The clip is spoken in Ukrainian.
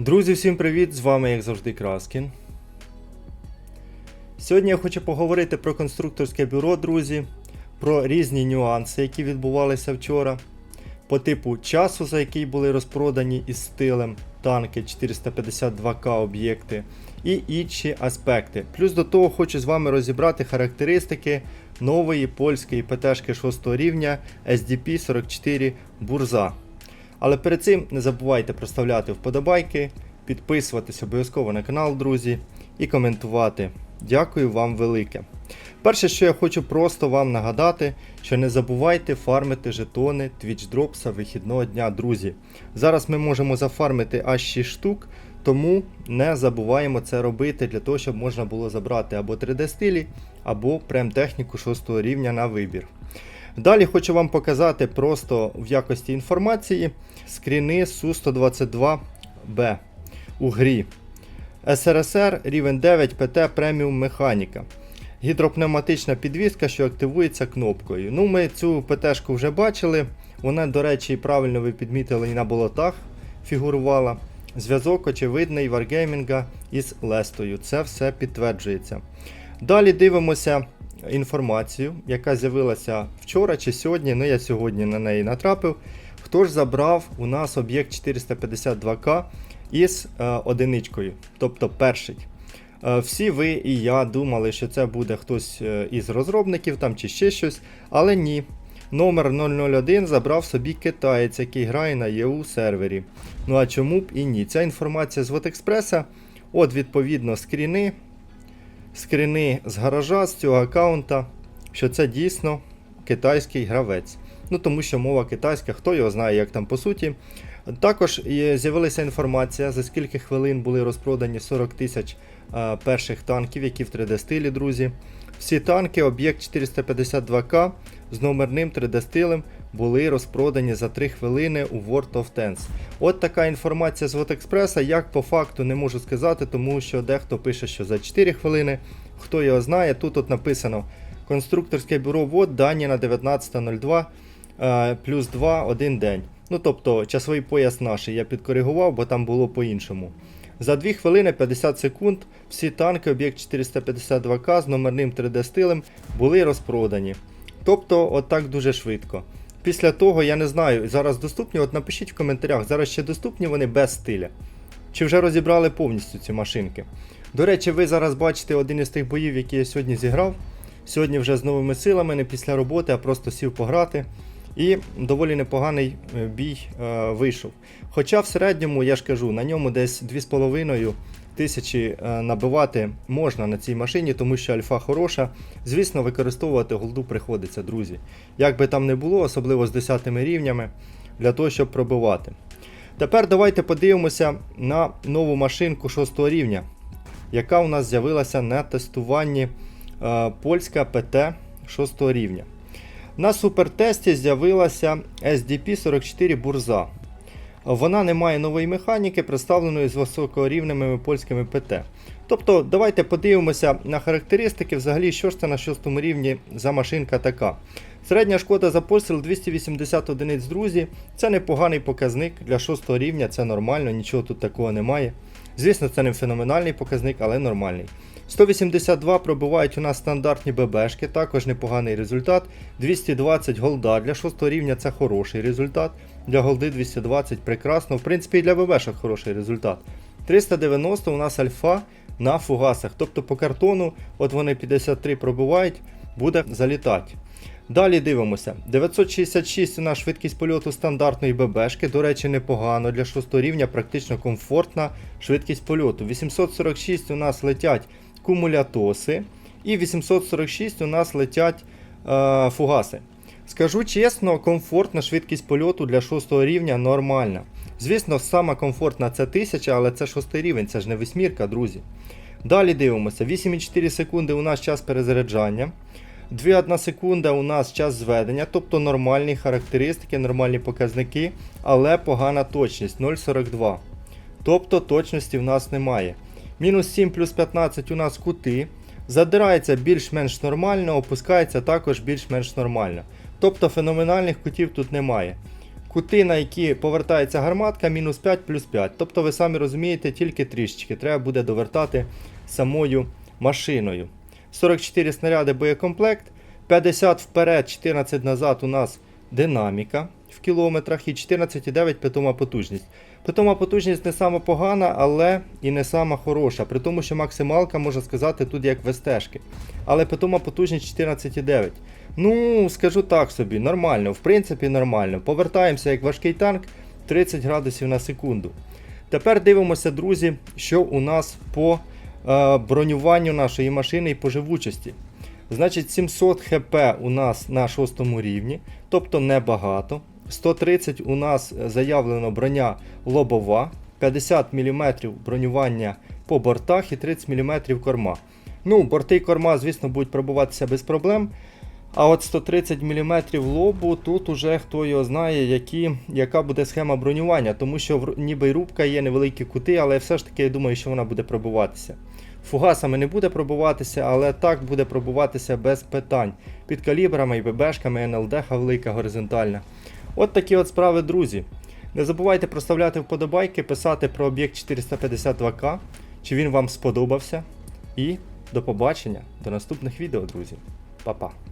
Друзі, всім привіт! З вами, як завжди, Краскін. Сьогодні я хочу поговорити про конструкторське бюро, друзі, про різні нюанси, які відбувалися вчора, по типу часу, за який були розпродані із стилем танки 452К об'єкти, і інші аспекти. Плюс до того хочу з вами розібрати характеристики нової польської ПТшки 6 рівня SDP44 Бурза. Але перед цим не забувайте проставляти вподобайки, підписуватись обов'язково на канал, друзі, і коментувати. Дякую вам велике. Перше, що я хочу просто вам нагадати, що не забувайте фармити жетони Twitch Dropsa вихідного дня, друзі. Зараз ми можемо зафармити аж 6 штук, тому не забуваємо це робити для того, щоб можна було забрати або 3D стилі, або прем-техніку 6 рівня на вибір. Далі хочу вам показати просто в якості інформації скріни Су-122Б у грі. СРСР рівень 9 ПТ преміум механіка. Гідропневматична підвізка, що активується кнопкою. Ну, Ми цю ПТшку вже бачили. Вона, до речі, правильно ви підмітили і на болотах фігурувала. Зв'язок очевидний варгеймінга із Лестою. Це все підтверджується. Далі дивимося інформацію, яка з'явилася вчора чи сьогодні. Ну, я сьогодні на неї натрапив. Хто ж забрав у нас об'єкт 452К із е, одиничкою, тобто перший. Е, всі ви і я думали, що це буде хтось е, із розробників там чи ще щось, але ні. Номер 001 забрав собі китаєць, який грає на ЄУ сервері. Ну а чому б і ні? Ця інформація з Вотекспреса. От, відповідно, скріни. Скріни з гаража з цього аккаунта, що це дійсно китайський гравець. Ну тому що мова китайська, хто його знає, як там по суті. Також з'явилася інформація, за скільки хвилин були розпродані 40 тисяч перших танків, які в 3D стилі, друзі. Всі танки, об'єкт 452К з номерним 3D стилем були розпродані за 3 хвилини у World of Tanks. От така інформація з Вотекспреса, як по факту не можу сказати, тому що дехто пише, що за 4 хвилини. Хто його знає, тут от написано конструкторське бюро ВОД, дані на 19.02 е, плюс 2 один день. Ну тобто часовий пояс наш я підкоригував, бо там було по-іншому. За 2 хвилини 50 секунд всі танки об'єкт 452К з номерним 3D стилем були розпродані. Тобто, отак дуже швидко. Після того, я не знаю, зараз доступні, от напишіть в коментарях, зараз ще доступні вони без стиля. Чи вже розібрали повністю ці машинки? До речі, ви зараз бачите один із тих боїв, які я сьогодні зіграв. Сьогодні вже з новими силами, не після роботи, а просто сів пограти. І доволі непоганий е, бій е, вийшов. Хоча в середньому, я ж кажу, на ньому десь 2,5 тисячі е, набивати можна на цій машині, тому що альфа хороша. Звісно, використовувати голду приходиться, друзі. Як би там не було, особливо з 10 рівнями, для того, щоб пробивати. Тепер давайте подивимося на нову машинку 6 рівня, яка у нас з'явилася на тестуванні е, польська ПТ 6 рівня. На супертесті з'явилася SDP44 Бурза. Вона не має нової механіки, представленої з високорівневими польськими ПТ. Тобто, давайте подивимося на характеристики, взагалі, що ж це на 6 рівні за машинка така. Середня шкода за постріл 280 одиниць, друзі. Це непоганий показник для 6 рівня, це нормально, нічого тут такого немає. Звісно, це не феноменальний показник, але нормальний. 182 пробивають у нас стандартні ББшки, також непоганий результат. 220 голда. Для 6 рівня це хороший результат. Для голди 220 прекрасно. В принципі, і для ББшок хороший результат. 390 у нас альфа на фугасах. Тобто по картону, от вони 53 пробивають, буде залітати. Далі дивимося. 966 у нас швидкість польоту стандартної ББшки. До речі, непогано для 6 рівня, практично комфортна швидкість польоту. 846 у нас летять кумулятоси. І 846 у нас летять е, фугаси. Скажу чесно, комфортна швидкість польоту для 6 рівня нормальна. Звісно, сама комфортна це 1000, але це 6 рівень, це ж не восьмірка, друзі. Далі дивимося. 8,4 секунди у нас час перезаряджання. 2,1 секунда у нас час зведення, тобто нормальні характеристики, нормальні показники, але погана точність 0,42. Тобто точності в нас немає. Мінус 7 плюс 15 у нас кути. Задирається більш-менш нормально, опускається також більш-менш нормально. Тобто феноменальних кутів тут немає. Кути, на які повертається гарматка, мінус 5 плюс 5. Тобто ви самі розумієте, тільки трішечки. Треба буде довертати самою машиною. 44 снаряди боєкомплект, 50 вперед, 14 назад у нас динаміка в кілометрах і 14,9 питома потужність. Питома потужність не сама погана, але і не сама хороша. При тому, що максималка, можна сказати, тут як вестежки. Але питома потужність 14,9. Ну, скажу так собі, нормально, в принципі, нормально. Повертаємося як важкий танк 30 градусів на секунду. Тепер дивимося, друзі, що у нас по бронюванню нашої машини і по живучості. Значить, 700 хп у нас на шостому рівні, тобто небагато. 130 у нас заявлено броня лобова, 50 мм бронювання по бортах і 30 мм корма. Ну, борти і корма, звісно, будуть пробуватися без проблем. А от 130 мм лобу, тут уже хто його знає, які, яка буде схема бронювання, тому що ніби й рубка є невеликі кути, але все ж таки я думаю, що вона буде пробуватися. Фугасами не буде пробуватися, але так буде пробуватися без питань. Під калібрами і ББшками, НЛД велика горизонтальна. От такі от справи, друзі. Не забувайте проставляти вподобайки, писати про об'єкт 452К, чи він вам сподобався. І до побачення, до наступних відео, друзі. Па-па.